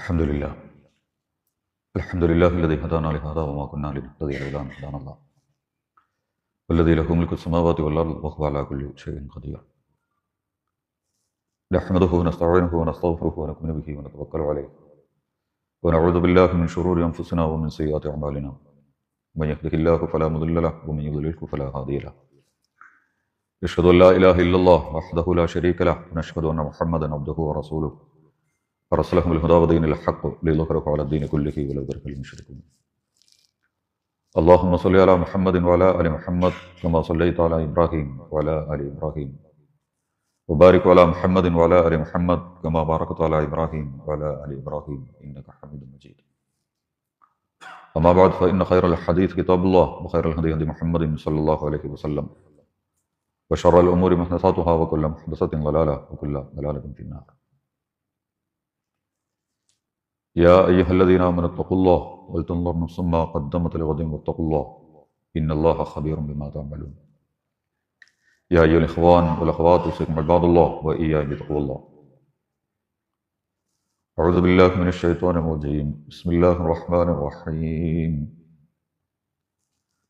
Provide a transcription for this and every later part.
الحمد لله الحمد لله الذي هدانا لهذا وما كنا لنهتدي لولا أن هدانا الله. والذي له ملك السماوات والأرض وهو على كل شيء قدير. نحمده ونستعينه ونستغفره ونؤمن به ونتوكل عليه. ونعوذ بالله من شرور أنفسنا ومن سيئات أعمالنا. من يهده الله فلا مضل له ومن يضلله فلا هادي له. أشهد أن لا إله إلا الله وحده لا شريك له ونشهد أن محمدا عبده ورسوله. أرسله بالهدى ودين الحق ليظهره على الدين كله ولو كره المشركون. اللهم صل على محمد وعلى آل محمد كما صليت على إبراهيم وعلى آل إبراهيم. وبارك على محمد وعلى آل محمد كما باركت على إبراهيم وعلى آل إبراهيم. إنك حميد مجيد. أما بعد فإن خير الحديث كتاب الله وخير الهدي هدي محمد صلى الله عليه وسلم. وشر الأمور محدثاتها وكل محدثة ضلالة وكل ضلالة في النار. يا أيها الذين آمنوا اتقوا الله ولتنظر نفس ما قدمت لغد واتقوا الله إن الله خبير بما تعملون. يا أيها الإخوان والأخوات أوصيكم عباد الله وإياي بتقوى الله. أعوذ بالله من الشيطان الرجيم. بسم الله الرحمن الرحيم.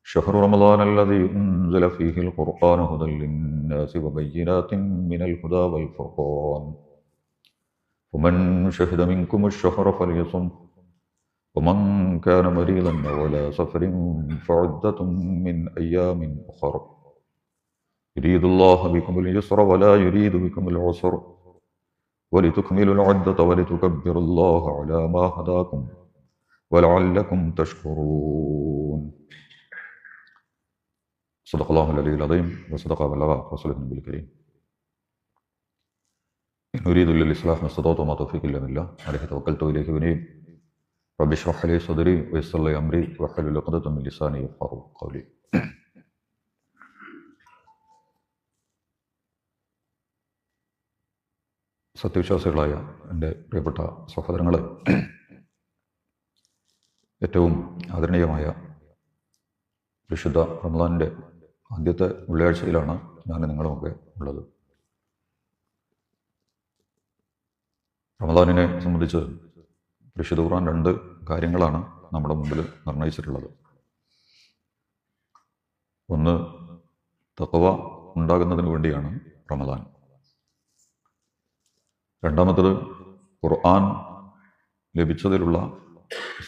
شهر رمضان الذي أنزل فيه القرآن هدى للناس وبينات من الهدى والفرقان. ومن شهد منكم الشهر فليصم. ومن كان مريضا على سفر فعدة من أيام أخر. يريد الله بكم اليسر ولا يريد بكم العسر. ولتكملوا العدة ولتكبروا الله على ما هداكم ولعلكم تشكرون. صدق الله العلي العظيم. وصدق بلغ رسوله النبي الكريم. സത്യവിശ്വാസികളായ എന്റെ പ്രിയപ്പെട്ട സഹോദരങ്ങൾ ഏറ്റവും ആദരണീയമായ വിശുദ്ധ റംലാനിന്റെ ആദ്യത്തെ വെള്ളിയാഴ്ചയിലാണ് ഞാൻ നിങ്ങളുമൊക്കെ ഉള്ളത്. റമദാനിനെ സംബന്ധിച്ച് പരിശുദ്ധ ഖുർആൻ രണ്ട് കാര്യങ്ങളാണ് നമ്മുടെ മുമ്പിൽ നിർണയിച്ചിട്ടുള്ളത്. ഒന്ന് തത്വ ഉണ്ടാകുന്നതിന് വേണ്ടിയാണ് റമദാൻ. രണ്ടാമത്തത് ഖുർആൻ ലഭിച്ചതിലുള്ള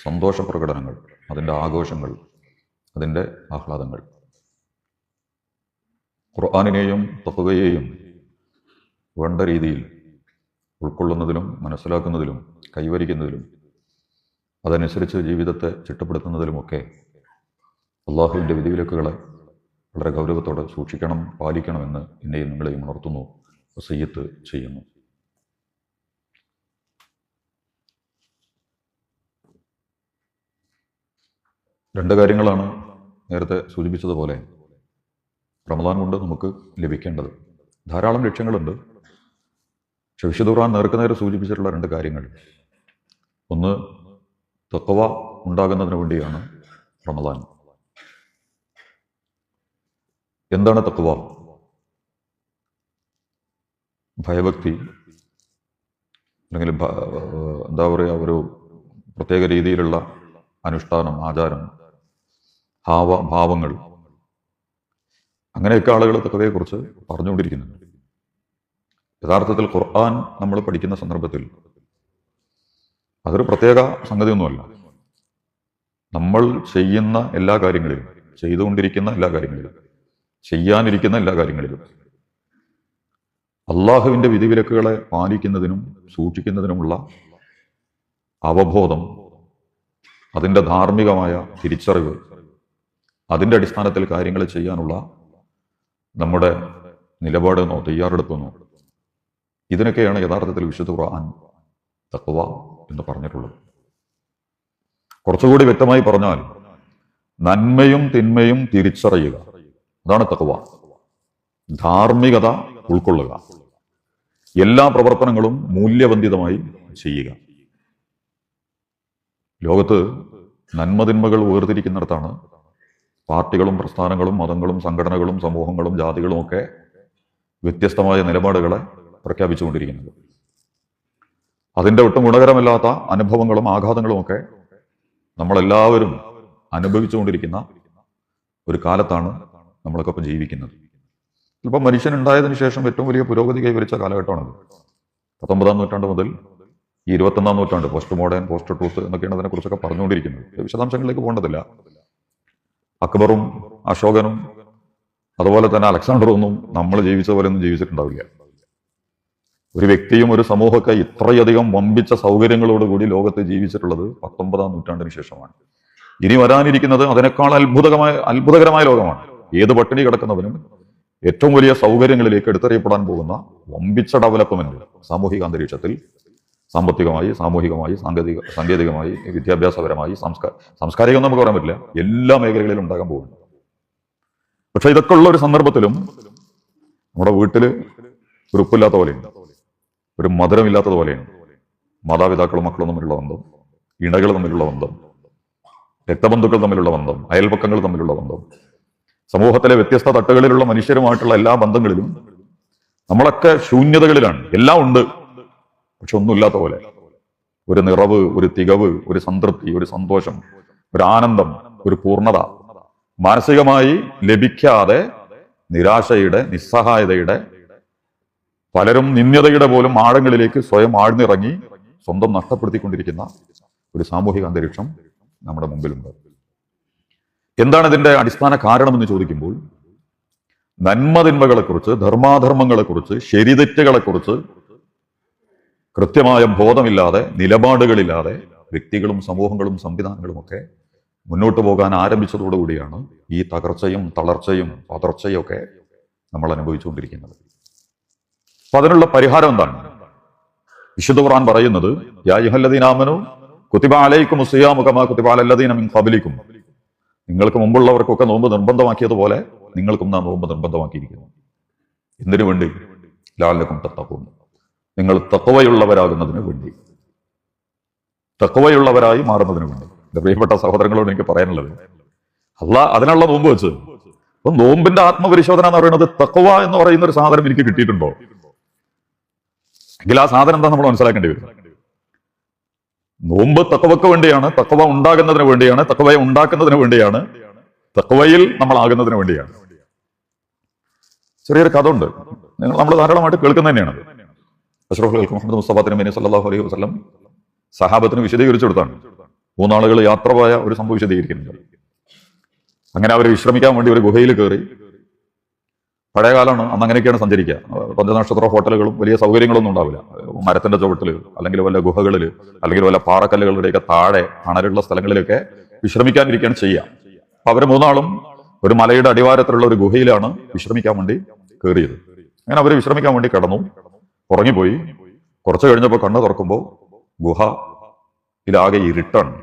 സന്തോഷ പ്രകടനങ്ങൾ അതിന്റെ ആഘോഷങ്ങൾ അതിന്റെ ആഹ്ലാദങ്ങൾ. ഖുർആാനിനെയും തപ്പുകയെയും വേണ്ട രീതിയിൽ ഉൾക്കൊള്ളുന്നതിലും മനസ്സിലാക്കുന്നതിലും കൈവരിക്കുന്നതിലും അതനുസരിച്ച് ജീവിതത്തെ ചിട്ടപ്പെടുത്തുന്നതിലുമൊക്കെ അള്ളാഹുവിന്റെ വിധിവിലക്കുകളെ വളരെ ഗൗരവത്തോടെ സൂക്ഷിക്കണം പാലിക്കണമെന്ന് എന്നെയും നിങ്ങളെയും ഉണർത്തുന്നു. വസയ്യത്ത് ചെയ്യുന്നു. രണ്ട് കാര്യങ്ങളാണ് നേരത്തെ സൂചിപ്പിച്ചതുപോലെ റമദാൻ കൊണ്ട് നമുക്ക് ലഭിക്കേണ്ടത്. ധാരാളം ലക്ഷ്യങ്ങളുണ്ട്. പക്ഷെ വിശുദ്ധ ഖുർആൻ നേർക്കുനേരെ സൂചിപ്പിച്ചിട്ടുള്ള രണ്ട് കാര്യങ്ങൾ. ഒന്ന് തക്കവ ഉണ്ടാകുന്നതിന് വേണ്ടിയാണ് റമദാൻ. എന്താണ് തക്കവ ഭയഭക്തി അല്ലെങ്കിൽ എന്താ പറയുക ഒരു പ്രത്യേക രീതിയിലുള്ള അനുഷ്ഠാനം ആചാരം ഭാവ ഭാവങ്ങൾ. അങ്ങനെയൊക്കെ ആളുകൾ തക്കവയെക്കുറിച്ച് പറഞ്ഞുകൊണ്ടിരിക്കുന്നുണ്ട്. യഥാർത്ഥത്തിൽ ഖുർആൻ നമ്മൾ പഠിക്കുന്ന സന്ദർഭത്തിൽ അതൊരു പ്രത്യേക സംഗതിയൊന്നുമല്ല. നമ്മൾ ചെയ്യുന്ന എല്ലാ കാര്യങ്ങളിലും ചെയ്തുകൊണ്ടിരിക്കുന്ന എല്ലാ കാര്യങ്ങളിലും ചെയ്യാനിരിക്കുന്ന എല്ലാ കാര്യങ്ങളിലും അള്ളാഹുവിന്റെ വിധിവിലക്കുകളെ പാലിക്കുന്നതിനും സൂക്ഷിക്കുന്നതിനുമുള്ള അവബോധം അതിന്റെ ധാർമ്മികമായ തിരിച്ചറിവ് അതിന്റെ അടിസ്ഥാനത്തിൽ കാര്യങ്ങൾ ചെയ്യാനുള്ള നമ്മുടെ നിലപാടെന്നോ തയ്യാറെടുപ്പെന്നോ ഇതിനൊക്കെയാണ് യഥാർത്ഥത്തിൽ വിശുദ്ധ ഖുർആൻ തക്വ എന്ന് പറഞ്ഞിട്ടുള്ളത്. കുറച്ചുകൂടി വ്യക്തമായി പറഞ്ഞാൽ നന്മയും തിന്മയും തിരിച്ചറിയുക അതാണ് തക്വ ധാർമ്മികത ഉൾക്കൊള്ളുക. എല്ലാ പ്രവർത്തനങ്ങളും മൂല്യബന്ധിതമായി ചെയ്യുക. ലോകത്ത് നന്മതിന്മകൾ വേർതിരിക്കുന്നിടത്താണ് പാർട്ടികളും പ്രസ്ഥാനങ്ങളും മതങ്ങളും സംഘടനകളും സമൂഹങ്ങളും ജാതികളും ഒക്കെ വ്യത്യസ്തമായ നിലപാടുകളെ പ്രഖ്യാപിച്ചുകൊണ്ടിരിക്കുന്നത്. അതിന്റെ ഒട്ടും ഗുണകരമല്ലാത്ത അനുഭവങ്ങളും ആഘാതങ്ങളും ഒക്കെ നമ്മളെല്ലാവരും അനുഭവിച്ചുകൊണ്ടിരിക്കുന്ന ഒരു കാലത്താണ് നമ്മളൊക്കെ ഇപ്പം ജീവിക്കുന്നത്. ഇപ്പം മനുഷ്യൻ ഉണ്ടായതിനു ശേഷം ഏറ്റവും വലിയ പുരോഗതി കൈവരിച്ച കാലഘട്ടമാണത്. പത്തൊമ്പതാം നൂറ്റാണ്ട് മുതൽ ഈ ഇരുപത്തൊന്നാം നൂറ്റാണ്ട് പോസ്റ്റ് മോഡേൺ പോസ്റ്റ് ട്രൂത്ത് എന്നൊക്കെയാണ് അതിനെക്കുറിച്ചൊക്കെ പറഞ്ഞുകൊണ്ടിരിക്കുന്നത്. വിശദാംശങ്ങളിലേക്ക് പോകേണ്ടതില്ല. അക്ബറും അശോകനും അതുപോലെ തന്നെ അലക്സാണ്ടറും ഒന്നും നമ്മൾ ജീവിച്ച പോലെ ഒന്നും ജീവിച്ചിട്ടുണ്ടാവില്ല. ഒരു വ്യക്തിയും ഒരു സമൂഹമൊക്കെ ഇത്രയധികം വമ്പിച്ച സൗകര്യങ്ങളോടുകൂടി ലോകത്ത് ജീവിച്ചിട്ടുള്ളത് പത്തൊമ്പതാം നൂറ്റാണ്ടിന് ശേഷമാണ്. ഇനി വരാനിരിക്കുന്നത് അതിനേക്കാൾ അത്ഭുതകമായ അത്ഭുതകരമായ ലോകമാണ്. ഏത് പട്ടിണി കിടക്കുന്നവനും ഏറ്റവും വലിയ സൗകര്യങ്ങളിലേക്ക് എടുത്തെറിയപ്പെടാൻ പോകുന്ന വമ്പിച്ച ഡെവലപ്മെന്റ് സാമൂഹിക അന്തരീക്ഷത്തിൽ സാമ്പത്തികമായി സാമൂഹികമായി സാങ്കേതിക സാങ്കേതികമായി വിദ്യാഭ്യാസപരമായി സംസ്കാര സാംസ്കാരികം നമുക്ക് പറയാൻ പറ്റില്ല. എല്ലാ മേഖലകളിലും ഉണ്ടാകാൻ പോകുന്നു. പക്ഷെ ഇതൊക്കെ ഉള്ള ഒരു സന്ദർഭത്തിലും നമ്മുടെ വീട്ടിൽ ഉറുപ്പില്ലാത്ത പോലെയുണ്ട് ഒരു മധുരമില്ലാത്തതുപോലെയാണ് മാതാപിതാക്കളും മക്കളും തമ്മിലുള്ള ബന്ധം ഇണകൾ തമ്മിലുള്ള ബന്ധം രക്തബന്ധുക്കൾ തമ്മിലുള്ള ബന്ധം അയൽപക്കങ്ങൾ തമ്മിലുള്ള ബന്ധം. സമൂഹത്തിലെ വ്യത്യസ്ത തട്ടുകളിലുള്ള മനുഷ്യരുമായിട്ടുള്ള എല്ലാ ബന്ധങ്ങളിലും നമ്മളൊക്കെ ശൂന്യതകളിലാണ്. എല്ലാം ഉണ്ട്. പക്ഷെ ഒന്നുമില്ലാത്ത പോലെ. ഒരു നിറവ് ഒരു തികവ് ഒരു സംതൃപ്തി ഒരു സന്തോഷം ഒരു ആനന്ദം ഒരു പൂർണത മാനസികമായി ലഭിക്കാതെ നിരാശയുടെ നിസ്സഹായതയുടെ പലരും നിന്ദ്യതയുടെ പോലും ആഴങ്ങളിലേക്ക് സ്വയം ആഴ്ന്നിറങ്ങി സ്വന്തം നഷ്ടപ്പെടുത്തിക്കൊണ്ടിരിക്കുന്ന ഒരു സാമൂഹിക അന്തരീക്ഷം നമ്മുടെ മുമ്പിലുണ്ട്. എന്താണ് ഇതിന്റെ അടിസ്ഥാന കാരണം എന്ന് ചോദിക്കുമ്പോൾ നന്മതിന്മകളെക്കുറിച്ച് ധർമാധർമ്മങ്ങളെക്കുറിച്ച് ശരിതെറ്റുകളെക്കുറിച്ച് കൃത്യമായ ബോധമില്ലാതെ നിലപാടുകളില്ലാതെ വ്യക്തികളും സമൂഹങ്ങളും സംവിധാനങ്ങളും ഒക്കെ മുന്നോട്ട് പോകാൻ ആരംഭിച്ചതോടുകൂടിയാണ് ഈ തകർച്ചയും തളർച്ചയും പതർച്ചയും ഒക്കെ നമ്മൾ അനുഭവിച്ചുകൊണ്ടിരിക്കുന്നത്. അപ്പൊ അതിനുള്ള പരിഹാരം എന്താണ്? വിശുദ്ധ ഖുർആൻ പറയുന്നത് യുഹല്ലദീനാമനു കുത്തിബ അലൈക്കും മിൻ ഖബലിക്കും. നിങ്ങൾക്ക് മുമ്പുള്ളവർക്കൊക്കെ നോമ്പ് നിർബന്ധമാക്കിയതുപോലെ നിങ്ങൾക്കും നാം നോമ്പ് നിർബന്ധമാക്കിയിരിക്കുന്നു. എന്തിനു വേണ്ടി? ലാലക്കും തത്തക്കും നിങ്ങൾ തക്കവയുള്ളവരാകുന്നതിന് വേണ്ടി. തക്കവയുള്ളവരായി മാറുന്നതിന് വേണ്ടി. എന്റെ പ്രിയപ്പെട്ട സഹോദരങ്ങളോട് എനിക്ക് പറയാനുള്ളത് അല്ല അതിനുള്ള നോമ്പ് വെച്ച്. അപ്പൊ നോമ്പിന്റെ ആത്മപരിശോധന എന്ന് പറയുന്നത് തക്കവ എന്ന് പറയുന്ന ഒരു സാധനം എനിക്ക് കിട്ടിയിട്ടുണ്ടോ? എങ്കിൽ ആ സാധനം എന്താ നമ്മൾ മനസ്സിലാക്കേണ്ടി വരും. നോമ്പ് തക്കവക്ക് വേണ്ടിയാണ് തക്കവ ഉണ്ടാകുന്നതിന് വേണ്ടിയാണ് തക്കവയെ ഉണ്ടാക്കുന്നതിന് വേണ്ടിയാണ് തക്കവയിൽ നമ്മൾ ആകുന്നതിന് വേണ്ടിയാണ്. ചെറിയൊരു കഥ ഉണ്ട് നിങ്ങൾ നമ്മൾ ധാരാളമായിട്ട് കേൾക്കുന്ന തന്നെയാണ്. അഷ്റഫ് ഖൽഖ് മുഹമ്മദ് മുസ്തഫാത്തിന് മിനി സല്ലല്ലാഹു അലൈഹി വസ്ലം സഹാബത്തിന് വിശദീകരിച്ചു കൊടുത്താണ്. മൂന്നാളുകൾ യാത്ര പോയ ഒരു സംഭവം വിശദീകരിക്കുന്നുണ്ട്. അങ്ങനെ അവർ വിശ്രമിക്കാൻ വേണ്ടി ഒരു ഗുഹയിൽ കയറി പഴയ കാലമാണ് അന്ന് അങ്ങനെയൊക്കെയാണ് സഞ്ചരിക്കുക. പഞ്ചനക്ഷത്ര ഹോട്ടലുകളും വലിയ സൗകര്യങ്ങളൊന്നും ഉണ്ടാവില്ല. മരത്തിന്റെ ചുവട്ടിൽ അല്ലെങ്കിൽ വല്ല ഗുഹകളിൽ അല്ലെങ്കിൽ വല്ല പാറക്കല്ലുകളുടെയൊക്കെ താഴെ അണലുള്ള സ്ഥലങ്ങളിലൊക്കെ വിശ്രമിക്കാനിരിക്കുകയാണ് ചെയ്യുക. അപ്പൊ അവർ മൂന്നാളും ഒരു മലയുടെ അടിവാരത്തിലുള്ള ഒരു ഗുഹയിലാണ് വിശ്രമിക്കാൻ വേണ്ടി കയറിയത്. അങ്ങനെ അവർ വിശ്രമിക്കാൻ വേണ്ടി കിടന്നു. ഉറങ്ങിപ്പോയി. കുറച്ച് കഴിഞ്ഞപ്പോൾ കണ്ണു തുറക്കുമ്പോൾ ഗുഹ ഇതിലാകെ ഇരുട്ടാണ്.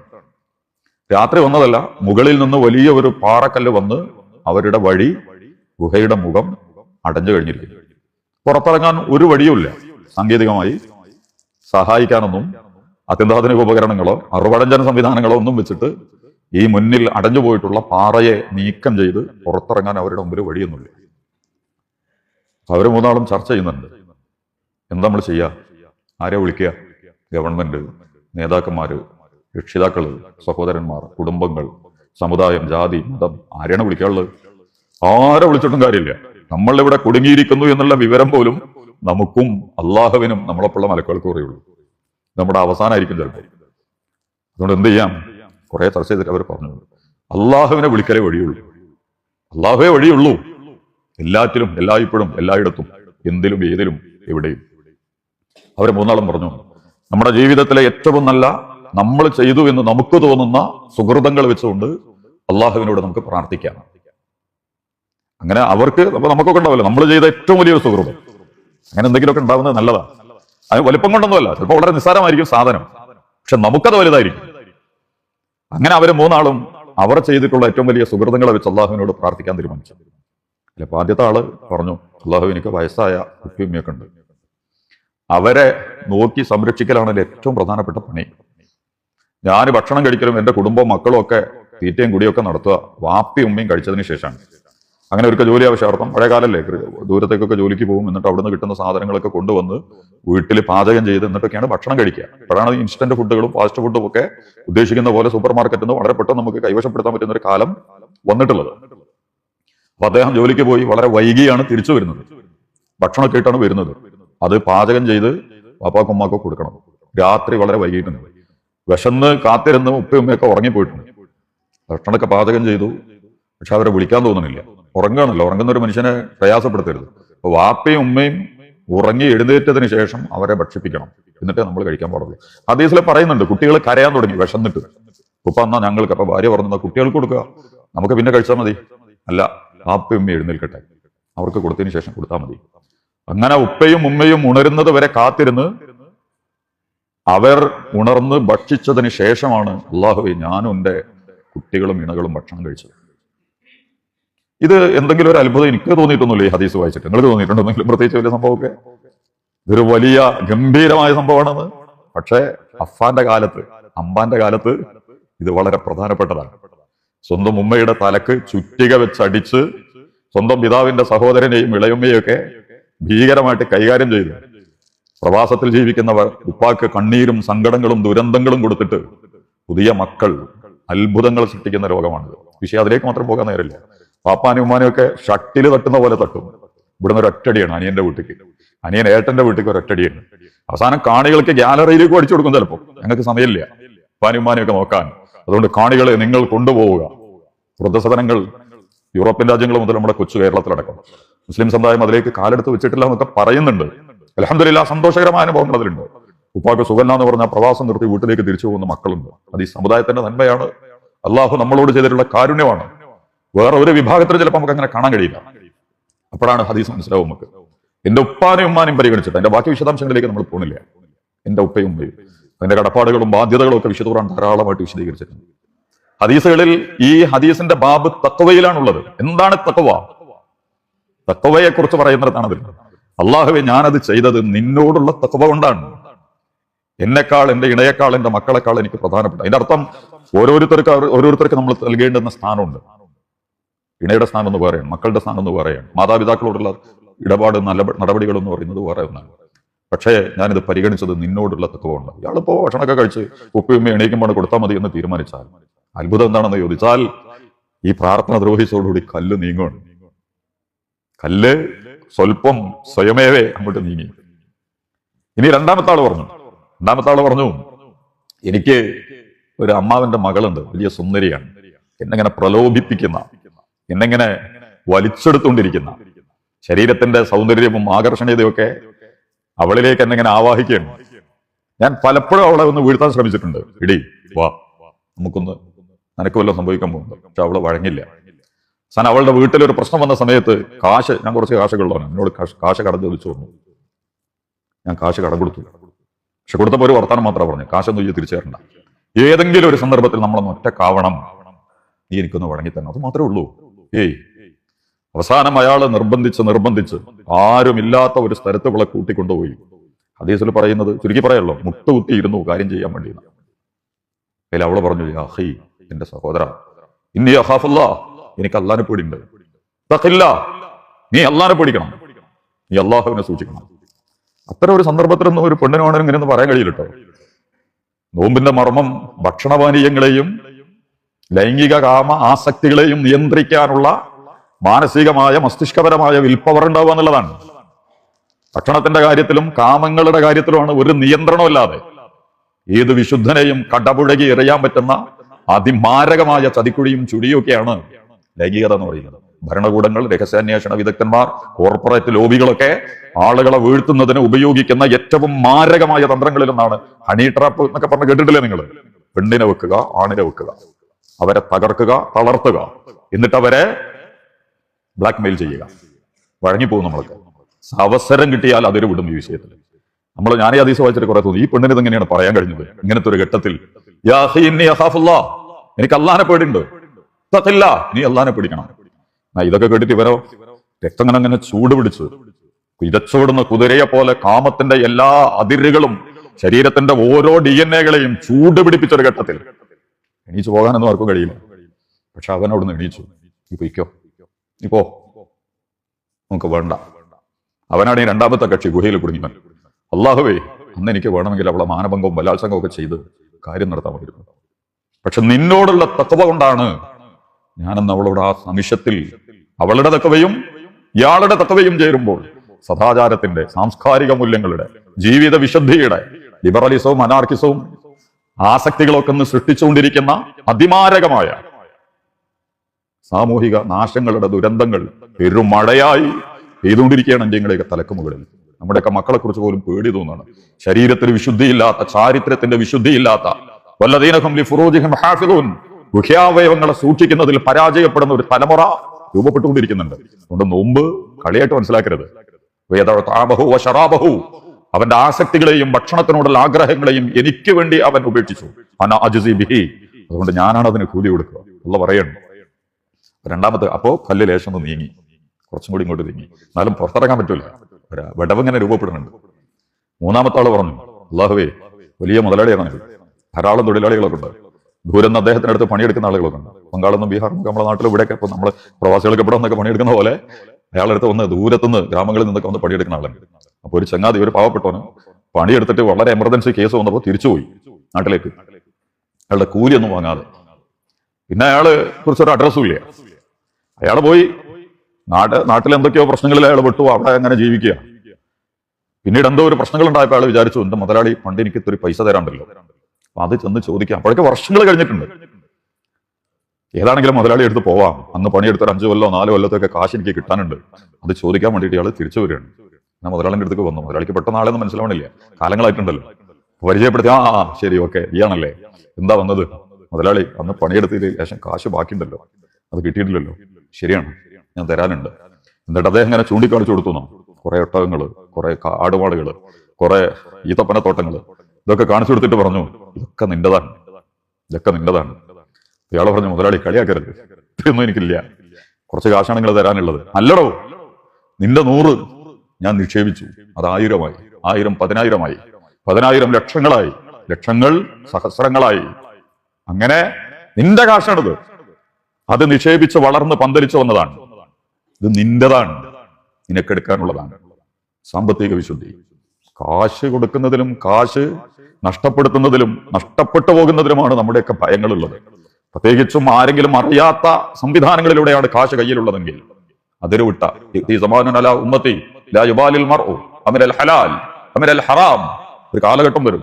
രാത്രി വന്നതല്ല മുകളിൽ നിന്ന് വലിയ ഒരു പാറക്കല്ല് വന്ന് അവരുടെ വഴി ഗുഹയുടെ മുഖം അടഞ്ഞു കഴിഞ്ഞിരിക്കുന്നു. പുറത്തിറങ്ങാൻ ഒരു വഴിയുമില്ല. സാങ്കേതികമായി സഹായിക്കാനൊന്നും അത്യന്താധുനിക ഉപകരണങ്ങളോ അറുപടഞ്ചന സംവിധാനങ്ങളോ ഒന്നും വെച്ചിട്ട് ഈ മുന്നിൽ അടഞ്ഞു പോയിട്ടുള്ള പാറയെ നീക്കം ചെയ്ത് പുറത്തിറങ്ങാൻ അവരുടെ മുമ്പിൽ വഴിയൊന്നുമില്ല. അവർ മൂന്നാളും ചർച്ച ചെയ്യുന്നുണ്ട്. എന്താ നമ്മൾ ചെയ്യുക ആരെ വിളിക്കുക? ഗവൺമെന്റ് നേതാക്കന്മാര് രക്ഷിതാക്കൾ സഹോദരന്മാർ കുടുംബങ്ങൾ സമുദായം ജാതി മതം ആരെയാണ് വിളിക്കാനുള്ളത്? ആരെ വിളിച്ചിട്ടും കാര്യമില്ല. നമ്മൾ ഇവിടെ കുടുങ്ങിയിരിക്കുന്നു എന്നുള്ള വിവരം പോലും നമുക്കും അള്ളാഹുവിനും നമ്മളെപ്പുള്ള മലക്കുകൾക്ക് അറിയുള്ളൂ നമ്മുടെ അവസാനമായിരിക്കും ചിലപ്പോൾ. അതുകൊണ്ട് എന്ത് ചെയ്യാം? കുറെ ചർച്ച ചെയ്തിട്ട് അവർ പറഞ്ഞു. അള്ളാഹുവിനെ വിളിക്കലേ വഴിയുള്ളൂ. അള്ളാഹുവേ വഴിയുള്ളൂ. എല്ലാറ്റിലും എല്ലായ്പ്പോഴും എല്ലായിടത്തും എന്തിലും ഏതിലും എവിടെയും. അവർ മൂന്നാളും പറഞ്ഞു. നമ്മുടെ ജീവിതത്തിലെ ഏറ്റവും നല്ല നമ്മൾ ചെയ്തു എന്ന് നമുക്ക് തോന്നുന്ന സുഹൃതങ്ങൾ വെച്ചുകൊണ്ട് അള്ളാഹുവിനോട് നമുക്ക് പ്രാർത്ഥിക്കാം. അങ്ങനെ അവർക്ക് അപ്പൊ നമുക്കൊക്കെ ഉണ്ടാവില്ല. നമ്മൾ ചെയ്ത ഏറ്റവും വലിയൊരു സുഹൃത്ത്. അങ്ങനെ എന്തെങ്കിലുമൊക്കെ ഉണ്ടാവുന്നത് നല്ലതാ. അത് വലിപ്പം കൊണ്ടൊന്നുമല്ല. ചിലപ്പോൾ വളരെ നിസ്സാരമായിരിക്കും സാധനം. പക്ഷെ നമുക്കത് വലുതായിരിക്കും. അങ്ങനെ അവർ മൂന്നാളും അവർ ചെയ്തിട്ടുള്ള ഏറ്റവും വലിയ സുഹൃതങ്ങളെ വെച്ച് അള്ളാഹുവിനോട് പ്രാർത്ഥിക്കാൻ തീരുമാനിച്ചു. അല്ല അപ്പൊ ആദ്യത്തെ ആൾ പറഞ്ഞു അള്ളാഹു എനിക്ക് വയസ്സായ ഉപ്പിയമ്മയൊക്കെ ഉണ്ട്. അവരെ നോക്കി സംരക്ഷിക്കലാണ് എന്റെ ഏറ്റവും പ്രധാനപ്പെട്ട പണി. ഞാൻ ഭക്ഷണം കഴിക്കലും എന്റെ കുടുംബവും മക്കളും ഒക്കെ തീറ്റയും കുടിയൊക്കെ നടത്തുക. വാപ്പി ഉമ്മയും കഴിച്ചതിന് ശേഷമാണ്. അങ്ങനെ ഒരിക്കൽ ജോലി ആവശ്യാർത്ഥം പഴയ കാലല്ലേ ദൂരത്തേക്കൊക്കെ ജോലിക്ക് പോകും എന്നിട്ട് അവിടുന്ന് കിട്ടുന്ന സാധനങ്ങളൊക്കെ കൊണ്ടുവന്ന് വീട്ടിൽ പാചകം ചെയ്ത് എന്നിട്ടൊക്കെയാണ് ഭക്ഷണം കഴിക്കുക. അപ്പോഴാണ് ഇൻസ്റ്റന്റ് ഫുഡുകളും ഫാസ്റ്റ് ഫുഡും ഒക്കെ ഉദ്ദേശിക്കുന്ന പോലെ സൂപ്പർ മാർക്കറ്റിൽ നിന്ന് വളരെ പെട്ടെന്ന് നമുക്ക് കൈവശപ്പെടുത്താൻ പറ്റുന്ന ഒരു കാലം വന്നിട്ടുള്ളത്. അപ്പൊ അദ്ദേഹം ജോലിക്ക് പോയി വളരെ വൈകിയാണ് തിരിച്ചു വരുന്നത്. ഭക്ഷണമൊക്കെ ആയിട്ടാണ് വരുന്നത്. അത് പാചകം ചെയ്ത് പാപ്പാക്കും ഉമ്മാക്കോ കൊടുക്കണം. രാത്രി വളരെ വൈകിട്ടുണ്ട് വിശന്ന് കാത്തിരുന്ന് ഉപ്പയുമ്മയൊക്കെ ഉറങ്ങിപ്പോയിട്ടുണ്ട്. ഭക്ഷണമൊക്കെ പാചകം ചെയ്തു. പക്ഷെ അവരെ വിളിക്കാൻ തോന്നുന്നില്ല ഉറങ്ങുകയാണല്ലോ. ഉറങ്ങുന്ന ഒരു മനുഷ്യനെ പ്രയാസപ്പെടുത്തരുത്. അപ്പൊ വാപ്പയും ഉമ്മയും ഉറങ്ങി എഴുന്നേറ്റതിന് ശേഷം അവരെ ഭക്ഷിപ്പിക്കണം. എന്നിട്ടേ നമ്മൾ കഴിക്കാൻ പാടുള്ളൂ. ഹദീസിൽ പറയുന്നുണ്ട് കുട്ടികൾ കരയാൻ തുടങ്ങി വിശന്നിട്ട്. ഉപ്പ എന്നാ ഞങ്ങൾക്ക് അപ്പൊ ഭാര്യ പറഞ്ഞു കുട്ടികൾക്ക് കൊടുക്കുക നമുക്ക് പിന്നെ കഴിച്ചാൽ മതി. അല്ല വാപ്പയും ഉമ്മയും എഴുന്നേൽക്കട്ടെ. അവർക്ക് കൊടുത്തതിന് ശേഷം കൊടുത്താൽ മതി. അങ്ങനെ ഉപ്പയും ഉമ്മയും ഉണരുന്നത് വരെ കാത്തിരുന്ന് അവർ ഉണർന്ന് ഭക്ഷിച്ചതിന് ശേഷമാണ് അള്ളാഹുവെ ഞാനും എന്റെ കുട്ടികളും ഇണകളും ഭക്ഷണം കഴിച്ചത്. ഇത് എന്തെങ്കിലും ഒരു അത്ഭുതം എനിക്ക് തോന്നിയിട്ടൊന്നുമില്ല ഈ ഹദീസ് വായിച്ചിട്ട്. നിങ്ങൾക്ക് തോന്നിയിട്ടുണ്ടോ? എന്തെങ്കിലും പ്രത്യേകിച്ച് വലിയ സംഭവമൊക്കെ? ഇതൊരു വലിയ ഗംഭീരമായ സംഭവമാണെന്ന്. പക്ഷേ അഫാന്റെ കാലത്ത് അമ്പാന്റെ കാലത്ത് ഇത് വളരെ പ്രധാനപ്പെട്ടതാണ്. സ്വന്തം ഉമ്മയുടെ തലക്ക് ചുറ്റിക വെച്ചടിച്ച് സ്വന്തം പിതാവിന്റെ സഹോദരനെയും ഇളയമ്മയും ഒക്കെ ഭീകരമായിട്ട് കൈകാര്യം ചെയ്തു. പ്രവാസത്തിൽ ജീവിക്കുന്നവർ ഉപ്പാക്ക് കണ്ണീരും സങ്കടങ്ങളും ദുരന്തങ്ങളും കൊടുത്തിട്ട് പുതിയ മക്കൾ അത്ഭുതങ്ങൾ സൃഷ്ടിക്കുന്ന രോഗമാണിത്. വിഷയം അതിലേക്ക് മാത്രം പോകാൻ നേരില്ല പാപ്പാനും ഉമ്മാനും ഒക്കെ ഷട്ടിൽ തട്ടുന്ന പോലെ തട്ടും. ഇവിടുന്ന് ഒരൊറ്റടിയാണ് അനിയന്റെ വീട്ടിക്ക്. അനിയൻ ഏട്ടന്റെ വീട്ടിക്ക് ഒരൊറ്റടിയാണ്. അവസാനം കാണികൾക്ക് ഗ്യാലറിയിലേക്ക് അടിച്ചു കൊടുക്കും ചിലപ്പോൾ ഞങ്ങൾക്ക് സമയമില്ല. ഉപ്പാനും ഉമ്മാനും ഒക്കെ നോക്കാൻ. അതുകൊണ്ട് കാണികളെ നിങ്ങൾ കൊണ്ടുപോവുക. വൃദ്ധസദനങ്ങൾ യൂറോപ്യൻ രാജ്യങ്ങൾ മുതൽ നമ്മുടെ കൊച്ചു കേരളത്തിലടക്കം. മുസ്ലിം സമുദായം അതിലേക്ക് കാലെടുത്ത് വെച്ചിട്ടില്ല എന്നൊക്കെ പറയുന്നുണ്ട്. അലഹമില്ല സന്തോഷകരമായ അനുഭവങ്ങൾ അതിലുണ്ട്. ഉപ്പാക്ക് സുഖല്ല എന്ന് പറഞ്ഞ പ്രവാസം നിർത്തി വീട്ടിലേക്ക് തിരിച്ചു പോകുന്ന മക്കളുണ്ട്. അത് ഈ സമുദായത്തിന്റെ നന്മയാണ്. അള്ളാഹു നമ്മളോട് ചെയ്തിട്ടുള്ള കാരുണ്യമാണ്. വേറെ ഒരു വിഭാഗത്തിൽ ചിലപ്പോൾ നമുക്ക് അങ്ങനെ കാണാൻ കഴിയില്ല. അപ്പോഴാണ് ഹദീസ് മനസ്സിലാവും നമുക്ക്. എന്റെ ഉപ്പാനും ഉമ്മാനും പരിഗണിച്ചിട്ട് അതിന്റെ ബാക്കി വിശദാംശങ്ങളിലേക്ക് നമ്മൾ പോണില്ല. എന്റെ ഉപ്പയും ഉമ്മയും. അതിന്റെ കടപ്പാടുകളും ബാധ്യതകളും ഒക്കെ വിശുദ്ധ ധാരാളമായിട്ട് വിശദീകരിച്ചിട്ടുണ്ട്. ഹദീസുകളിൽ ഈ ഹദീസിന്റെ ബാബ് തക്കവയിലാണുള്ളത് എന്താണ് തക്കവ തക്കവയെ കുറിച്ച് പറയുന്നിടത്താണ് അതിൽ. അള്ളാഹുവെ ഞാനത് ചെയ്തത് നിന്നോടുള്ള തക്കവ കൊണ്ടാണ്. എന്നെക്കാൾ എന്റെ ഇണയേക്കാൾ എന്റെ മക്കളെക്കാൾ എനിക്ക് പ്രധാനപ്പെട്ട അതിന്റെ അർത്ഥം ഓരോരുത്തർക്ക് ഓരോരുത്തർക്ക് നമ്മൾ നൽകേണ്ടുന്ന സ്ഥാനമുണ്ട്. ഇണയുടെ സ്ഥാനം എന്ന് വേറെയാണ് മക്കളുടെ സ്ഥാനം എന്ന് വേറെയാണ് മാതാപിതാക്കളോടുള്ള ഇടപാട് നല്ല നടപടികൾ എന്ന് പറയുന്നത് വേറെ ഒന്നാണ്. പക്ഷേ ഞാനിത് പരിഗണിച്ചത് നിന്നോടുള്ള തത്വമുണ്ട് ഇയാളിപ്പോ ഭക്ഷണമൊക്കെ കഴിച്ച് ഉപ്പയും എണീക്കുമ്പോൾ കൊടുത്താൽ മതി എന്ന് തീരുമാനിച്ചാൽ. അത്ഭുതം എന്താണെന്ന് ചോദിച്ചാൽ ഈ പ്രാർത്ഥന ദ്രോഹിച്ചതോടുകൂടി കല്ല് നീങ്ങുകയാണ് കല്ല് സ്വല്പം സ്വയമേവേ അങ്ങോട്ട് നീങ്ങി. ഇനി രണ്ടാമത്തെ ആൾ പറഞ്ഞു. രണ്ടാമത്തെ ആൾ പറഞ്ഞു എനിക്ക് ഒരു അമ്മാവന്റെ മകളുണ്ട് വലിയ സുന്ദരിയാണ്. എന്നെങ്ങനെ പ്രലോഭിപ്പിക്കുന്ന എന്നെങ്ങനെ വലിച്ചെടുത്തുകൊണ്ടിരിക്കുന്ന ശരീരത്തിന്റെ സൗന്ദര്യവും ആകർഷണീയതയൊക്കെ അവളിലേക്ക് എന്നെങ്ങനെ ആവാഹിക്കുകയാണ്. ഞാൻ പലപ്പോഴും അവളെ ഒന്ന് വീഴ്ത്താൻ ശ്രമിച്ചിട്ടുണ്ട്. ഇടി വാ നമുക്കൊന്ന് നിനക്ക് വല്ലതും സംഭവിക്കാൻ പോകുന്നു പക്ഷെ അവൾ വഴങ്ങില്ല. സാൻ അവളുടെ വീട്ടിൽ ഒരു പ്രശ്നം വന്ന സമയത്ത് കാശ് ഞാൻ കുറച്ച് കാശുകളുള്ളവനാണ് എന്നോട് കാശ് കാശ് കടം ചോദിച്ചു വന്നു ഞാൻ കാശ് കടം കൊടുത്തു. പക്ഷെ കൊടുത്തപ്പോൾ ഒരു വർത്താനം മാത്രമേ പറഞ്ഞു. കാശൊന്നും ഈ തിരിച്ചു തരണ്ട ഏതെങ്കിലും ഒരു സന്ദർഭത്തിൽ നമ്മളൊന്ന് കാവണം നീ എനിക്കൊന്ന് വഴങ്ങി തന്നെ അത് മാത്രമേ ഉള്ളൂ. ഏയ്. അവസാനം അയാൾ നിർബന്ധിച്ച് നിർബന്ധിച്ച് ആരുമില്ലാത്ത ഒരു സ്ഥലത്ത് ഇവളെ കൂട്ടിക്കൊണ്ടുപോയി. ഹദീസിൽ പറയുന്നത് ചുരുക്കി പറയല്ലോ മുട്ടുകുത്തി ഇരുന്നു കാര്യം ചെയ്യാൻ വേണ്ടി അതിൽ അവൾ പറഞ്ഞു "യാ അഖി എന്റെ സഹോദര ഇന്നി അഹാഫുല്ല എനിക്ക് അല്ലാനെ പേടിയുണ്ട്. നീ അല്ലാനെ പേടിക്കണം. നീ അള്ളാഹുവിനെ സൂക്ഷിക്കണം. അത്തരം ഒരു സന്ദർഭത്തിലൊന്നും ഒരു പെണ്ണിനോട് ഇങ്ങനെയൊന്നും പറയാൻ കഴിയില്ല കേട്ടോ. നോമ്പിന്റെ മർമ്മം ഭക്ഷണപാനീയങ്ങളെയും ലൈംഗിക കാമ ആസക്തികളെയും നിയന്ത്രിക്കാനുള്ള മാനസികമായ മസ്തിഷ്കപരമായ വിൽപ്പവർ ഉണ്ടാവുക എന്നുള്ളതാണ്. ഭക്ഷണത്തിന്റെ കാര്യത്തിലും കാമങ്ങളുടെ കാര്യത്തിലുമാണ് ഒരു നിയന്ത്രണമില്ലാതെ ഏത് വിശുദ്ധനെയും കടപുഴകി എറിയാൻ പറ്റുന്ന അതിമാരകമായ ചതിക്കുഴിയും ചുടിയൊക്കെയാണ് ലൈംഗികത എന്ന് പറയുന്നത്. ഭരണകൂടങ്ങൾ രഹസ്യാന്വേഷണ വിദഗ്ധന്മാർ കോർപ്പറേറ്റ് ലോബികളൊക്കെ ആളുകളെ വീഴ്ത്തുന്നതിന് ഉപയോഗിക്കുന്ന ഏറ്റവും മാരകമായ തന്ത്രങ്ങളിലൊന്നാണ് ഹണി ട്രാപ്പ് എന്നൊക്കെ പറഞ്ഞ് കേട്ടിട്ടില്ലേ നിങ്ങൾ? പെണ്ണിനെ വെക്കുക ആണിനെ വെക്കുക. അവരെ തകർക്കുക തളർത്തുക. എന്നിട്ട് അവരെ ബ്ലാക്ക് മെയിൽ ചെയ്യുക വഴങ്ങിപ്പോകും നമ്മൾക്ക്. അവസരം കിട്ടിയാൽ അതൊരു വിടും ഈ വിഷയത്തിൽ. നമ്മൾ ഞാൻ ഈ അതീസ് വായിച്ചിട്ട് കുറെ തോന്നി. ഈ പെണ്ണിന് ഇതെങ്ങനെയാണ് പറയാൻ കഴിഞ്ഞത്? ഇങ്ങനത്തെ ഒരു ഘട്ടത്തിൽ എനിക്ക് അല്ലാനെ പേടിണ്ട് തത്തില്ല നീ അല്ലാനെ പേടിക്കണം. ഇതൊക്കെ കേട്ടിട്ട് ഇവരോ രക്തം അങ്ങനെ അങ്ങനെ ചൂട് പിടിച്ചു ഇരച്ചോടുന്ന കുതിരയെ പോലെ കാമത്തിന്റെ എല്ലാ അതിരുകളും ശരീരത്തിന്റെ ഓരോ ഡി എൻ എകളെയും ചൂട് പിടിപ്പിച്ചൊരു ഘട്ടത്തിൽ എണീച്ചു പോകാനൊന്നും ആർക്കും കഴിയില്ല. പക്ഷെ അവൻ അവിടുന്ന് എണീച്ചു. നീ പൊയ്ക്കോ. ഇപ്പോ നമുക്ക് വേണ്ട. അവനാണ് ഈ രണ്ടാമത്തെ കക്ഷി ഗുഹയിൽ കുടുങ്ങിയവൻ. അള്ളാഹുവേ അന്ന് എനിക്ക് വേണമെങ്കിൽ അവളെ മാനഭംഗവും ബലാത്സംഗവും ഒക്കെ ചെയ്ത് കാര്യം നടത്താമായിരുന്നു പക്ഷെ നിന്നോടുള്ള തത്വ കൊണ്ടാണ് ഞാനെന്ന് അവളോട് ആ നിമിഷത്തിൽ അവളുടെ തക്കവയും ഇയാളുടെ തക്കവയും ചേരുമ്പോൾ സദാചാരത്തിന്റെ സാംസ്കാരിക മൂല്യങ്ങളുടെ ജീവിത വിശുദ്ധിയുടെ ലിബറലിസവും അനാർക്കിസവും ആസക്തികളൊക്കെ ഒന്ന് സൃഷ്ടിച്ചുകൊണ്ടിരിക്കുന്ന അതിമാരകമായ സാമൂഹിക നാശങ്ങളുടെ ദുരന്തങ്ങൾ പെരുമഴയായി പെയ്തുകൊണ്ടിരിക്കുകയാണ് ഇന്ത്യയുടെയൊക്കെ തലക്ക് മുകളിൽ. നമ്മുടെയൊക്കെ മക്കളെക്കുറിച്ച് പോലും പേടി തോന്നുകയാണ്. ശരീരത്തിന് വിശുദ്ധിയില്ലാത്ത ചാരിത്രത്തിന്റെ വിശുദ്ധിയില്ലാത്ത വല്ലതീനഹം ഹാഫിദൂൻ ഗുഹ്യാവയവങ്ങളെ സൂക്ഷിക്കുന്നതിൽ പരാജയപ്പെടുന്ന ഒരു തലമുറ രൂപപ്പെട്ടുകൊണ്ടിരിക്കുന്നുണ്ട്. അതുകൊണ്ട് നോമ്പ് കളിയായിട്ട് മനസ്സിലാക്കരുത്. വേദാബഹു വശറാബഹു അവന്റെ ആസക്തികളെയും ഭക്ഷണത്തിനോടുള്ള ആഗ്രഹങ്ങളെയും എനിക്ക് വേണ്ടി അവൻ ഉപേക്ഷിച്ചു. അന ബിഹി. അതുകൊണ്ട് ഞാനാണ് അതിന് കൂലി കൊടുക്കുക. ഉള്ള പറയണം. രണ്ടാമത്തെ അപ്പോ കല്ല് ലേശം നീങ്ങി. കുറച്ചും കൂടി ഇങ്ങോട്ട് നീങ്ങി. എന്നാലും പുറത്തിറങ്ങാൻ പറ്റൂല. വിടവിങ്ങനെ രൂപപ്പെടുന്നുണ്ട്. മൂന്നാമത്തെ ആൾ പറഞ്ഞു അള്ളാഹുവേ വലിയ മുതലാളിയാണ് ധാരാളം തൊഴിലാളികളൊക്കെ ഉണ്ട്. ദൂരം അദ്ദേഹത്തിനടുത്ത് പണിയെടുക്കുന്ന ആളുകളൊക്കെ ഉണ്ട്. ബംഗാളെന്നും നിന്നും നമ്മുടെ നാട്ടിൽ ഇവിടെയൊക്കെ ഇപ്പൊ നമ്മൾ പ്രവാസികൾക്ക് ഇവിടെ നിന്നൊക്കെ പണിയെടുക്കുന്ന പോലെ അയാളെടുത്ത് വന്ന് ദൂരത്തുനിന്ന് ഗ്രാമങ്ങളിൽ നിന്നൊക്കെ വന്ന് പണിയെടുക്കുന്ന ആളുണ്ട്. അപ്പൊ ഒരു ചങ്ങാതി ഒരു പാവപ്പെട്ടവന് പണിയെടുത്തിട്ട് വളരെ എമർജൻസി കേസ് വന്നപ്പോൾ തിരിച്ചുപോയി നാട്ടിലേക്ക്. അയാളുടെ കൂലിയൊന്നും വാങ്ങാതെ. പിന്നെ അയാൾ കുറച്ചൊരു അഡ്രസ്സും ഇല്ല. അയാൾ പോയി. നാട് നാട്ടിൽ എന്തൊക്കെയോ പ്രശ്നങ്ങളിൽ അയാൾ വിട്ടു അവിടെ അങ്ങനെ ജീവിക്കുക. പിന്നീട് എന്തോ ഒരു പ്രശ്നങ്ങൾ ഉണ്ടായപ്പോൾ അയാൾ വിചാരിച്ചു എന്റെ മുതലാളി പണ്ട് എനിക്ക് ഇത്തിരി പൈസ തരാണ്ടല്ലോ. അപ്പൊ അത് ചെന്ന് ചോദിക്കാം. അപ്പോഴൊക്കെ വർഷങ്ങൾ കഴിഞ്ഞിട്ടുണ്ട്. ഏതാണെങ്കിലും മുതലാളി എടുത്ത് പോവാം. അന്ന് പണിയെടുത്തൊരു അഞ്ചു കൊല്ലോ നാലോ കൊല്ലത്തൊക്കെ കാശ് എനിക്ക് കിട്ടാനുണ്ട്. അത് ചോദിക്കാൻ വേണ്ടിയിട്ട് ഇയാൾ തിരിച്ചു വരികയാണ്. ഞാൻ മുതലാളിന്റെ അടുത്തേക്ക് വന്നു. മുതലാളിക്ക് പെട്ടെന്ന് ആളെന്ന് മനസ്സിലാവണില്ല. കാലങ്ങളായിട്ടുണ്ടല്ലോ. പരിചയപ്പെടുത്തി ആ ശരി ഓക്കെ ഇയാണല്ലേ എന്താ വന്നത്? മുതലാളി അന്ന് പണിയെടുത്തിൽ ശേഷം കാശ് ബാക്കിയുണ്ടല്ലോ. അത് കിട്ടിയിട്ടില്ലല്ലോ. ശരിയാണ്. ഞാൻ തരാനുണ്ട്. എന്നിട്ട് അദ്ദേഹം ഇങ്ങനെ ചൂണ്ടിക്കാണിച്ചു കൊടുത്തു കുറെ ഒട്ടകങ്ങൾ കുറെ ആടുപാടുകൾ കുറെ ഈത്തപ്പനത്തോട്ടങ്ങൾ. ഇതൊക്കെ കാണിച്ചു കൊടുത്തിട്ട് പറഞ്ഞു ഇതൊക്കെ നിന്റെതാണ്. ഇതൊക്കെ നിന്റെതാണ്. ഇയാൾ പറഞ്ഞു മുതലാളി കളിയാക്കരുത്. ഇതൊന്നും എനിക്കില്ല. കുറച്ച് കാശാണ് നിങ്ങൾ തരാനുള്ളത്. അല്ലടോ. നിന്റെ നൂറ് ഞാൻ നിക്ഷേപിച്ചു. അത് ആയിരമായി. ആയിരം പതിനായിരമായി. പതിനായിരം ലക്ഷങ്ങളായി. ലക്ഷങ്ങൾ സഹസ്രങ്ങളായി. അങ്ങനെ നിന്റെ കാശാണിത്. അത് നിക്ഷേപിച്ച് വളർന്ന് പന്തലിച്ചു വന്നതാണ്. ഇത് നിന്റെതാണ്. നിനക്കെടുക്കാനുള്ളതാണ് സാമ്പത്തിക വിശുദ്ധി. കാശ് കൊടുക്കുന്നതിലും കാശ് നഷ്ടപ്പെടുത്തുന്നതിലും നഷ്ടപ്പെട്ടു പോകുന്നതിലുമാണ് നമ്മുടെയൊക്കെ ഭയങ്ങളുള്ളത്. പ്രത്യേകിച്ചും ആരെങ്കിലും അറിയാത്ത സംവിധാനങ്ങളിലൂടെയാണ് കാശ് കയ്യിലുള്ളതെങ്കിൽ. അതിരുവിട്ട. ഈ അല ഉമ്മത്തി. ഒരു കാലഘട്ടം വരും.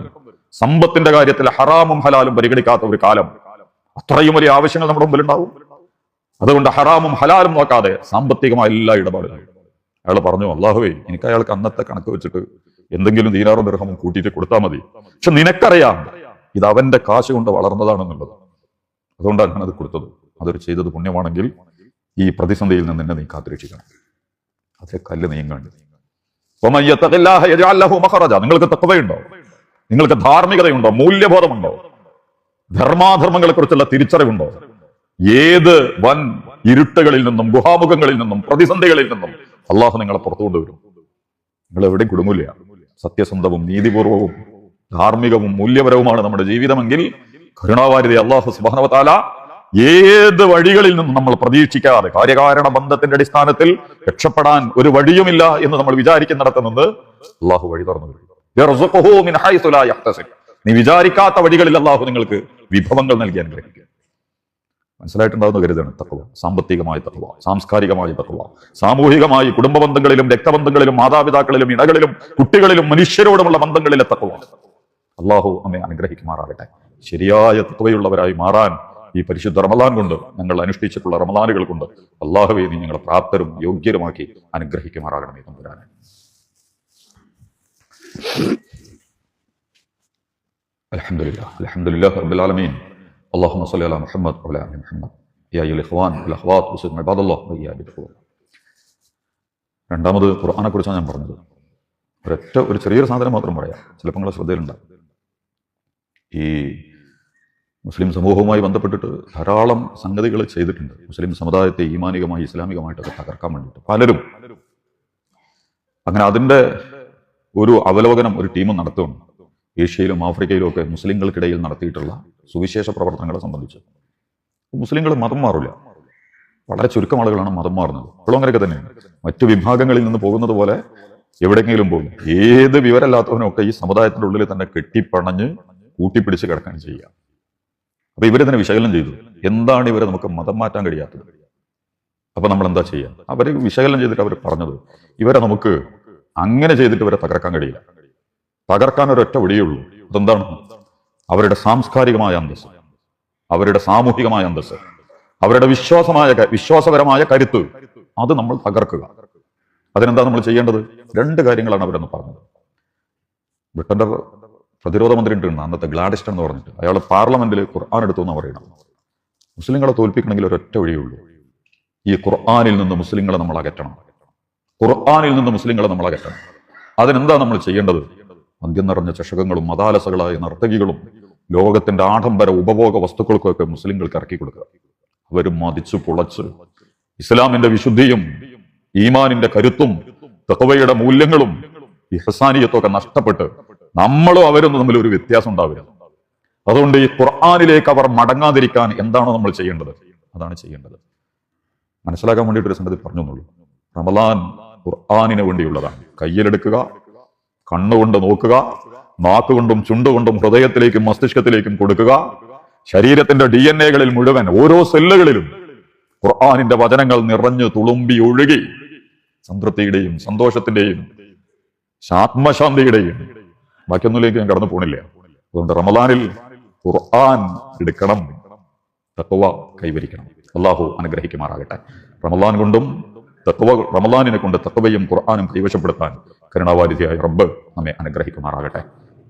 സമ്പത്തിന്റെ കാര്യത്തിൽ ഹറാമും ഹലാലും പരിഗണിക്കാത്ത ഒരു കാലം. അത്രയും വലിയ ആവശ്യങ്ങൾ നമ്മുടെ മുമ്പിൽ ഉണ്ടാവും അതുകൊണ്ട് ഹറാമും ഹലാലും നോക്കാതെ സാമ്പത്തികമായ എല്ലാ ഇടപാടുകളും. അയാൾ പറഞ്ഞു അള്ളാഹുവേ എനിക്ക് അയാൾക്ക് അന്നത്തെ കണക്ക് വെച്ചിട്ട് എന്തെങ്കിലും ദീനാറും ദൃഹമും കൂട്ടിയിട്ട് കൊടുത്താൽ മതി. പക്ഷെ നിനക്കറിയാം ഇത് അവന്റെ കാശ് കൊണ്ട് വളർന്നതാണെന്നുള്ളത്. അതുകൊണ്ടാണ് ഞാൻ അത് കൊടുത്തത്. അതൊരു ചെയ്തത് പുണ്യമാണെങ്കിൽ ഈ പ്രതിസന്ധിയിൽ നിന്ന് നിന്നെ നീ കാത്തുരക്ഷിക്കണം. അതേ കല്ല് നീങ്ങാണ്ട്. നിങ്ങൾക്ക് തക്കവയുണ്ടോ നിങ്ങൾക്ക് ധാർമ്മികതയുണ്ടോ? മൂല്യബോധമുണ്ടോ? ധർമാധർമ്മങ്ങളെ കുറിച്ചുള്ള തിരിച്ചറിവുണ്ടോ? ഏത് വൻ ഇരുട്ടുകളിൽ നിന്നും ഗുഹാമുഖങ്ങളിൽ നിന്നും പ്രതിസന്ധികളിൽ നിന്നും അള്ളാഹു നിങ്ങളെ പുറത്തു കൊണ്ടുവരും. നിങ്ങൾ എവിടെയും കുടുങ്ങില്ല സത്യസന്ധവും നീതിപൂർവവും ധാർമ്മികവും മൂല്യപരവുമാണ് നമ്മുടെ ജീവിതമെങ്കിൽ കരുണാവാരിതി അള്ളാഹു സുബാനവതാല ഏത് വഴികളിൽ നിന്നും നമ്മൾ പ്രതീക്ഷിക്കാതെ കാര്യകാരണ ബന്ധത്തിന്റെ അടിസ്ഥാനത്തിൽ രക്ഷപ്പെടാൻ ഒരു വഴിയുമില്ല എന്ന് നമ്മൾ വിചാരിക്കുന്നിടത്ത് നിന്ന് അള്ളാഹു വഴി തുറന്നു. നീ വിചാരിക്കാത്ത വഴികളിൽ അള്ളാഹു നിങ്ങൾക്ക് വിഭവങ്ങൾ നൽകി അനുഗ്രഹിക്കുക മനസ്സിലായിട്ടുണ്ടാവുന്ന കരുതാണ് തക്കവ സാമ്പത്തികമായ തക്കവ സാംസ്കാരികമായ തക്കവ സാമൂഹികമായി കുടുംബ ബന്ധങ്ങളിലും രക്തബന്ധങ്ങളിലും മാതാപിതാക്കളിലും ഇണകളിലും കുട്ടികളിലും മനുഷ്യരോടുമുള്ള ബന്ധങ്ങളിലെ തക്കവ അള്ളാഹു നമ്മെ അനുഗ്രഹിക്കുമാറാകട്ടെ. ശരിയായ തത്വയുള്ളവരായി മാറാൻ ഈ പരിശുദ്ധ റമദാൻ കൊണ്ട് ഞങ്ങൾ അനുഷ്ഠിച്ചിട്ടുള്ള റമദാനുകൾ കൊണ്ട് അള്ളാഹുവെ നീ ഞങ്ങളെ പ്രാപ്തരും യോഗ്യരുമാക്കി അനുഗ്രഹിക്കുമാറാകണമേ തമ്പുരാനെ الحمد لله الحمد لله رب العالمين اللهم صل على محمد وعلى ال محمد يا ايها الاخوان والاخوات وسلم عباد الله ويا بالخير രണ്ടാമത് ഖുർആനെ കുറിച്ചാണ് ഞാൻ പറഞ്ഞത് ഒരൊറ്റ ഒരു ചെറിയൊരു സാധനം മാത്രം പറയാം ചിലപ്പോൾ നിങ്ങളെ ശ്രദ്ധയിലുണ്ടാവും ഈ മുസ്ലിം സമൂഹവുമായി ബന്ധപ്പെട്ടിട്ട് ധാരാളം സംഗതികൾ ചെയ്തിട്ടുണ്ട്. മുസ്ലിം സമുദായത്തെ ഈമാനികമായി ഇസ്ലാമികമായിട്ടൊക്കെ തകർക്കാൻ വേണ്ടിയിട്ട് പലരും. അങ്ങനെ അതിന്റെ ഒരു അവലോകനം ഒരു ടീം നടത്തുന്നുണ്ട് ഏഷ്യയിലും ആഫ്രിക്കയിലും ഒക്കെ മുസ്ലിങ്ങൾക്കിടയിൽ നടത്തിയിട്ടുള്ള സുവിശേഷ പ്രവർത്തനങ്ങളെ സംബന്ധിച്ച്. മുസ്ലിങ്ങൾ മതം മാറില്ല. വളരെ ചുരുക്കം ആളുകളാണ് മതം മാറുന്നത്. ഇപ്പോഴും അങ്ങനെയൊക്കെ തന്നെയാണ് മറ്റു വിഭാഗങ്ങളിൽ നിന്ന് പോകുന്നത് പോലെ എവിടെയെങ്കിലും പോകും ഏത് വിവരമില്ലാത്തവനൊക്കെ ഈ സമുദായത്തിന്റെ ഉള്ളിൽ തന്നെ കെട്ടിപ്പണഞ്ഞ് കൂട്ടിപ്പിടിച്ച് കിടക്കാൻ ചെയ്യുക. അപ്പൊ ഇവരിതിനെ വിശകലനം ചെയ്തു. എന്താണ് ഇവരെ നമുക്ക് മതം മാറ്റാൻ കഴിയാത്തത്? അപ്പൊ നമ്മൾ എന്താ ചെയ്യുക? അവർ വിശകലനം ചെയ്തിട്ട് അവർ പറഞ്ഞത് ഇവരെ നമുക്ക് അങ്ങനെ ചെയ്തിട്ട് ഇവരെ തകർക്കാൻ കഴിയില്ല. തകർക്കാൻ ഒരൊറ്റ വഴിയുള്ളൂ അതെന്താണ്? അവരുടെ സാംസ്കാരികമായ അന്തസ്സ്. അവരുടെ സാമൂഹികമായ അന്തസ്സ്. അവരുടെ വിശ്വാസമായ വിശ്വാസപരമായ കരുത്ത്. അത് നമ്മൾ തകർക്കുക. അതിനെന്താ നമ്മൾ ചെയ്യേണ്ടത്? രണ്ട് കാര്യങ്ങളാണ് അവരെന്ന് പറഞ്ഞത്. ബ്രിട്ടന്റെ പ്രതിരോധ മന്ത്രി ഉണ്ടായിരുന്നു അന്നത്തെ ഗ്ലാഡിസ്റ്റൺ എന്ന് പറഞ്ഞിട്ട്. അയാൾ പാർലമെന്റിൽ ഖുർആൻ എടുത്തു എന്ന് പറയണം മുസ്ലിങ്ങളെ തോൽപ്പിക്കണമെങ്കിൽ ഒരൊറ്റ വഴിയുള്ളൂ ഈ ഖുർആാനിൽ നിന്ന് മുസ്ലിങ്ങളെ നമ്മൾ അകറ്റണം. ഖുർആാനിൽ നിന്ന് മുസ്ലിങ്ങളെ നമ്മൾ അകറ്റണം. അതിനെന്താ നമ്മൾ ചെയ്യേണ്ടത്? മദ്യം നിറഞ്ഞ ചഷകങ്ങളും മതാലസകളായ നർത്തകികളും ലോകത്തിന്റെ ആഡംബര ഉപഭോഗ വസ്തുക്കൾക്കൊക്കെ മുസ്ലിങ്ങൾക്ക് ഇറക്കി കൊടുക്കുക. അവർ മതിച്ചു പുളച്ച് ഇസ്ലാമിന്റെ വിശുദ്ധിയും ഈമാനിന്റെ കരുത്തും തഹവയുടെ മൂല്യങ്ങളും ഈ ഹസാനിയത്തൊക്കെ നഷ്ടപ്പെട്ട് നമ്മളും അവരും തമ്മിൽ ഒരു വ്യത്യാസം ഉണ്ടാവില്ല. അതുകൊണ്ട് ഈ ഖുർആാനിലേക്ക് അവർ മടങ്ങാതിരിക്കാൻ എന്താണോ നമ്മൾ ചെയ്യേണ്ടത്? അതാണ് ചെയ്യേണ്ടത്. മനസ്സിലാക്കാൻ വേണ്ടിയിട്ട് ഒരു സംഗതി പറഞ്ഞൊന്നുള്ളൂ റമലാൻ ഖുർആാനിന് വേണ്ടിയുള്ളതാണ്. കയ്യിലെടുക്കുക കണ്ണുകൊണ്ട് നോക്കുക നാക്കുകൊണ്ടും ചുണ്ടുകൊണ്ടും ഹൃദയത്തിലേക്കും മസ്തിഷ്കത്തിലേക്കും കൊടുക്കുക. ശരീരത്തിന്റെ ഡി എൻ എകളിൽ മുഴുവൻ ഓരോ സെല്ലുകളിലും ഖുർആാനിന്റെ വചനങ്ങൾ നിറഞ്ഞു തുളുമ്പി ഒഴുകി സംതൃപ്തിയുടെയും സന്തോഷത്തിന്റെയും ആത്മശാന്തിയുടെയും ബാക്കിയൊന്നിലേക്ക് ഞാൻ കടന്നു പോണില്ല. അതുകൊണ്ട് റമദാനിൽ ഖുർആൻ എടുക്കണം. തത്വ കൈവരിക്കണം. അള്ളാഹു അനുഗ്രഹിക്കുമാറാകട്ടെ. റമദാൻ കൊണ്ടും തത്വ റമദാനിനെ കൊണ്ട് തത്വയും ഖുർആാനും കൈവശപ്പെടുത്താൻ കരുണാവാരിധിയായ റബ്ബ് നമ്മെ അനുഗ്രഹിക്കുമാറാകട്ടെ.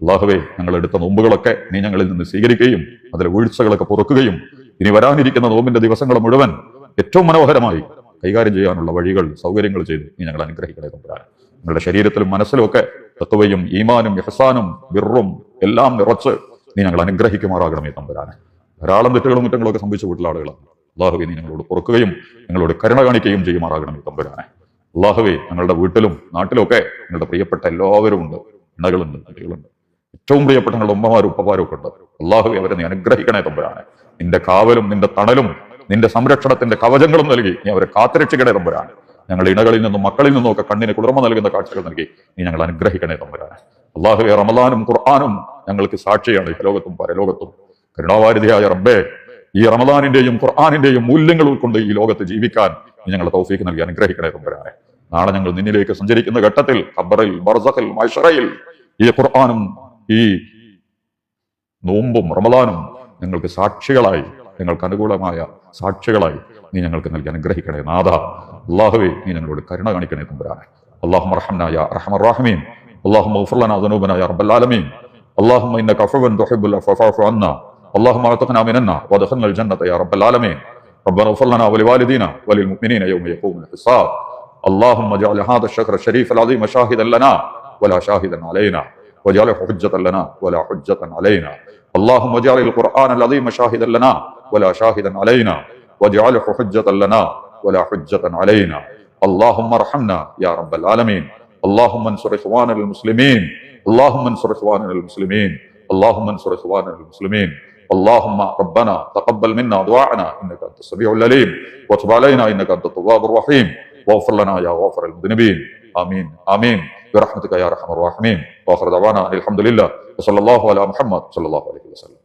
അള്ളാഹുവെ ഞങ്ങൾ എടുത്ത നോമ്പുകളൊക്കെ നീ ഞങ്ങളിൽ നിന്ന് സ്വീകരിക്കുകയും അതിലെ വീഴ്ചകളൊക്കെ പൊറുക്കുകയും ഇനി വരാനിരിക്കുന്ന നോമ്പിന്റെ ദിവസങ്ങൾ മുഴുവൻ ഏറ്റവും മനോഹരമായി കൈകാര്യം ചെയ്യാനുള്ള വഴികൾ സൗകര്യങ്ങൾ ചെയ്ത് നീ ഞങ്ങൾ അനുഗ്രഹിക്കണേ തമ്പുരാൻ ഞങ്ങളുടെ ശരീരത്തിലും മനസ്സിലും ഒക്കെ തത്വയും ഈമാനും യഹസാനും ബിറും എല്ലാം നിറച്ച് നീ ഞങ്ങൾ അനുഗ്രഹിക്കുമാറാകണമേ തമ്പുരാനെ. ധാരാളം തെറ്റുകളും കുറ്റങ്ങളും ഒക്കെ സംഭവിച്ച വീട്ടിലെ ആളുകളാണ്. അള്ളാഹുവെ നീ ഞങ്ങളോട് പൊറുക്കുകയും ഞങ്ങളോട് കരുണ കാണിക്കുകയും ചെയ്യുമാറാകണമേ തമ്പുരാനെ. അള്ളാഹുവെ ഞങ്ങളുടെ വീട്ടിലും നാട്ടിലും ഒക്കെ ഞങ്ങളുടെ പ്രിയപ്പെട്ട എല്ലാവരും ഉണ്ട്. ഇണകളുണ്ട് നടികളുണ്ട് ഏറ്റവും പ്രിയപ്പെട്ട ഞങ്ങളുടെ ഉമ്മമാരും ഉപ്പമാരും ഒക്കെ ഉണ്ട്. അള്ളാഹുവെ അവരെ നീ അനുഗ്രഹിക്കണേ തമ്പുരാനെ. നിന്റെ കാവലും നിന്റെ തണലും നിന്റെ സംരക്ഷണത്തിന്റെ കവചങ്ങളും നൽകി നീ അവരെ കാത്തിരക്ഷിക്കണേ തമ്പുരാൻ ഞങ്ങളുടെ ഇണകളിൽ നിന്നും മക്കളിൽ നിന്നും ഒക്കെ കണ്ണിന് കുളിർമ നൽകുന്ന കാഴ്ചകൾ നൽകി. നീ ഞങ്ങൾ അനുഗ്രഹിക്കണേ തമ്പുരാൻ അള്ളാഹുവെ റമദാനും ഖുർആാനും ഞങ്ങൾക്ക് സാക്ഷിയാണ് ലോകത്തും പരലോകത്തും. കരുണാവാരിധിയായ റബ്ബേ ഈ റമദാനിന്റെയും ഖുർആാനിന്റെയും മൂല്യങ്ങൾ ഉൾക്കൊണ്ട് ഈ ലോകത്ത് ജീവിക്കാൻ നീ ഞങ്ങളെ തൗഫീക്ക് നൽകി അനുഗ്രഹിക്കണേ തമ്പുരാനെ. നാളെ ഞങ്ങൾ നിന്നിലേക്ക് സഞ്ചരിക്കുന്ന ഘട്ടത്തിൽ ഖബറിൽ ബർസഖിൽ മൈഷറയിൽ ഈ ഖുർആാനും ഈ നോമ്പും റമദാനും ഞങ്ങൾക്ക് സാക്ഷികളായി ഞങ്ങൾക്ക് അനുകൂലമായ സാക്ഷികളായി നീ ഞങ്ങൾക്ക് നൽകി അനുഗ്രഹിക്കണേ നാഥ അള്ളാഹുവെ നീ ഞങ്ങളോട് കരുണ കാണിക്കണേ തമ്പുരാനെ اللهم ارحمنا يا ارحم الراحمين اللهم اغفر لنا ذنوبنا يا رب العالمين اللهم انك عفو تحب العفو فاعف عنا اللهم اعتقنا من النار وادخلنا الجنه يا رب العالمين ربنا اغفر لنا ولوالدينا وللمؤمنين يوم يقوم الحساب اللهم اجعل هذا الشهر الشريف العظيم شاهدا لنا ولا شاهدا علينا واجعله حجة لنا ولا حجة علينا اللهم اجعل القرآن العظيم شاهدا لنا ولا شاهدا علينا واجعله حجة لنا ولا حجة علينا. اللهم ارحمنا يا رب العالمين. اللهم انصر إخواننا المسلمين. اللهم انصر إخواننا المسلمين. اللهم انصر إخواننا المسلمين. اللهم ربنا تقبل منا دعاءنا. إنك أنت السميع العليم. وتب علينا. إنك أنت التواب الرحيم. واغفر لنا يا غافر المذنبين. آمين. آمين. برحمتك يا أرحم الراحمين. وآخر دعوانا الحمد لله. وصلى الله على محمد. صلى الله عليه وسلم.